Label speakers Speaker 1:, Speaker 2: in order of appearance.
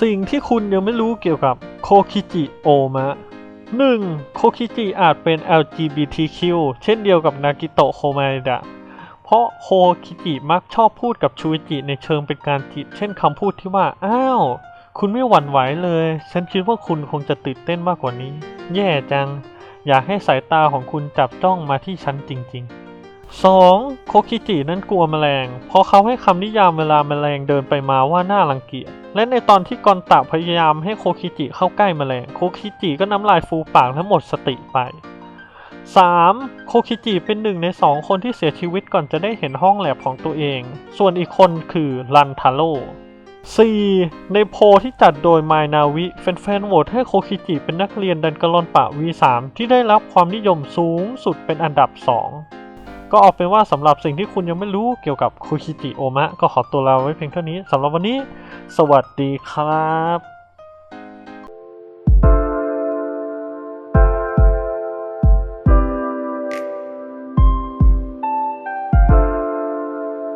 Speaker 1: สิ่งที่คุณยังไม่รู้เกี่ยวกับโคคิจิโอมะ 1. โคคิจิอาจเป็น LGBTQ เช่นเดียวกับนากิโตะโคมาเดะ เพราะโคคิจิมักชอบพูดกับชูอิจิในเชิงเป็นการจีบเช่นคำพูดที่ว่า อ้าว คุณไม่หวั่นไหวเลย ฉันคิดว่าคุณคงจะตื่นเต้นมากกว่านี้ แย่จัง อยากให้สายตาของคุณจับจ้องมาที่ฉันจริง ๆ 2. โคคิจินั้นกลัวแมลง เพราะเขาให้คำนิยามเวลาแมลงเดินไปมาว่าน่ารังเกียจ และในตอนที่กอนตะพยายามให้โคคิจิเข้าใกล้แมลงโคคิจิก็น้ำลายฟูปากและหมดสติไป 3. โคคิจิเป็นหนึ่งในสองคนที่เสียชีวิตก่อนจะได้เห็นห้องแลบของตัวเอง ส่วนอีกคนคือรันทาโร่ 4. ในโพลที่จัดโดยไมนาวิแฟนๆโหวตให้โคคิจิเป็นนักเรียนดันกะลอนปะ V3 ที่ได้รับความนิยมสูงสุดเป็นอันดับ 2 ก็เอาเป็นว่าสำหรับสิ่งที่คุณยังไม่รู้เกี่ยวกับคุคิจิโอมะ ก็ขอตัวลาไว้เพียงเท่านี้สำหรับวันนี้ สวัสดีครับ